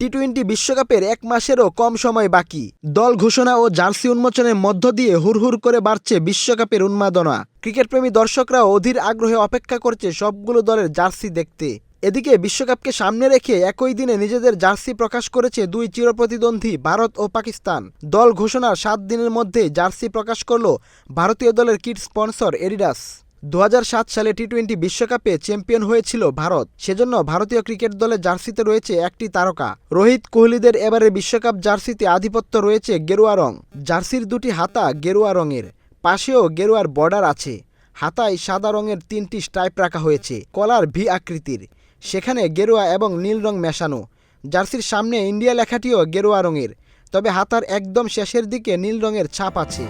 T twenty বিশ্বকাপের এক মাসেরও কম সময় বাকি। দল ঘোষণা ও জার্সি উন্মোচনের মধ্য দিয়ে হুড়হুড় করে বাড়ছে বিশ্বকাপের উন্মাদনা। ক্রিকেটপ্রেমী দর্শকরাও অধীর আগ্রহে অপেক্ষা করছে সবগুলো দলের জার্সি দেখতে। এদিকে বিশ্বকাপকে সামনে রেখে একই দিনে নিজেদের জার্সি প্রকাশ করেছে দুই চিরপ্রতিদ্বন্দ্বী ভারত ও পাকিস্তান। দল ঘোষণার সাত দিনের মধ্যে জার্সি প্রকাশ করল ভারতীয় দলের কিট স্পন্সর এডিডাস। দু হাজার সাত সালে টি টোয়েন্টি বিশ্বকাপে চ্যাম্পিয়ন হয়েছিল ভারত। সেজন্য ভারতীয় ক্রিকেট দলের জার্সিতে রয়েছে একটি তারকা। রোহিত কোহলিদের এবারে বিশ্বকাপ জার্সিতে আধিপত্য রয়েছে গেরুয়া রং। জার্সির দুটি হাতা গেরুয়া রঙের, পাশেও গেরুয়ার বর্ডার আছে। হাতায় সাদা রঙের তিনটি স্ট্রাইপ রাখা হয়েছে, কলার ভি আকৃতির। সেখানে গেরুয়া এবং নীল রং মেশানো। জার্সির সামনে ইন্ডিয়া লেখাটিও গেরুয়া রঙের, তবে হাতার একদম শেষের দিকে নীল রঙের ছাপ আছে।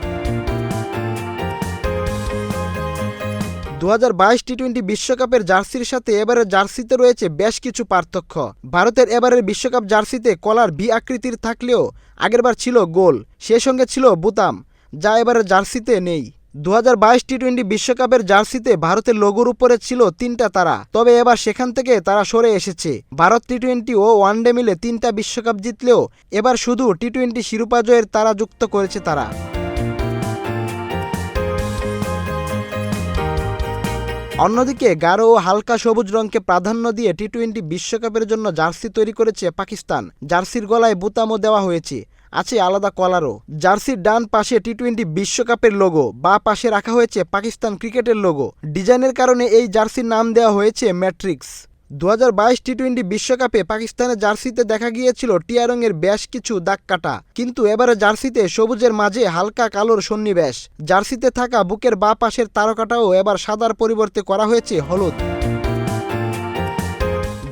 দু টি টোয়েন্টি বিশ্বকাপের জার্সির সাথে এবারের জার্সিতে রয়েছে বেশ কিছু পার্থক্য। ভারতের এবারের বিশ্বকাপ জার্সিতে কলার ভি আকৃতির থাকলেও আগেরবার ছিল গোল সে সঙ্গে ছিল বুতাম, যা এবারের জার্সিতে নেই। দু টি টোয়েন্টি বিশ্বকাপের জার্সিতে ভারতের লোগোর উপরে ছিল তিনটা তারা, তবে এবার সেখান থেকে তারা সরে এসেছে। ভারত টি টোয়েন্টি ও ওয়ানডে মিলে তিনটা বিশ্বকাপ জিতলেও এবার শুধু টি টোয়েন্টি শিরোপা জয়ের তারা যুক্ত করেছে তারা। অন্যদিকে গাঢ় ও হালকা সবুজ রঙকে প্রাধান্য দিয়ে টি টোয়েন্টি বিশ্বকাপের জন্য জার্সি তৈরি করেছে পাকিস্তান। জার্সির গলায় বুতামও দেওয়া হয়েছে। আছে আলাদা কলারও। জার্সির ডান পাশে টি টোয়েন্টি বিশ্বকাপের লোগো, বা পাশে রাখা হয়েছে পাকিস্তান ক্রিকেটের লোগো। ডিজাইনের কারণে এই জার্সির নাম দেওয়া হয়েছে ম্যাট্রিক্স। দু টি টোয়েন্টি বিশ্বকাপে পাকিস্তানের জার্সিতে দেখা গিয়েছিল টিয়া রঙের বেশ কিছু দাগ কাটা। কিন্তু এবারে জার্সিতে সবুজের মাঝে হালকা কালোর সন্নিবেশ। জার্সিতে থাকা বুকের বা পাশের তারকাটাও এবার সাদার পরিবর্তে করা হয়েছে হলুদ।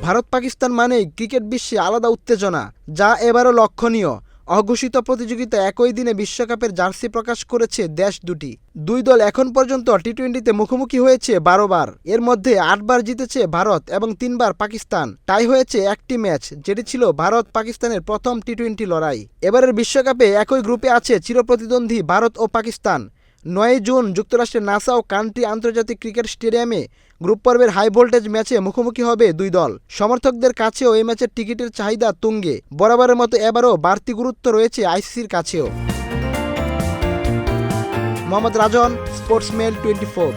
ভারত পাকিস্তান মানেই ক্রিকেট বিশ্বে আলাদা উত্তেজনা, যা এবারও লক্ষণীয়। অঘোষিত প্রতিযোগিতা একই দিনে বিশ্বকাপের জার্সি প্রকাশ করেছে দেশ দুটি। দুই দল এখন পর্যন্ত টি টোয়েন্টিতে মুখোমুখি হয়েছে বারো বার। এর মধ্যে আটবার জিতেছে ভারত এবং তিনবার পাকিস্তান। তাই হয়েছে একটি ম্যাচ, যেটি ছিল ভারত পাকিস্তানের প্রথম টি টোয়েন্টি লড়াই। এবারের বিশ্বকাপে একই গ্রুপে আছে চিরপ্রতিদ্বন্দ্বী ভারত ও পাকিস্তান। নয় জুন যুক্তরাষ্ট্রের নাসাও কান্ট্রি আন্তর্জাতিক ক্রিকেট স্টেডিয়ামে গ্রুপ পর্বের হাই ভোল্টেজ ম্যাচে মুখোমুখি হবে দুই দল। সমর্থকদের কাছেও এই ম্যাচের টিকিটের চাহিদা তুঙ্গে। বরাবরের মতো এবারও বাড়তি গুরুত্ব রয়েছে আইসিসির কাছেও। Mohammad Rajan, sportsman twenty four.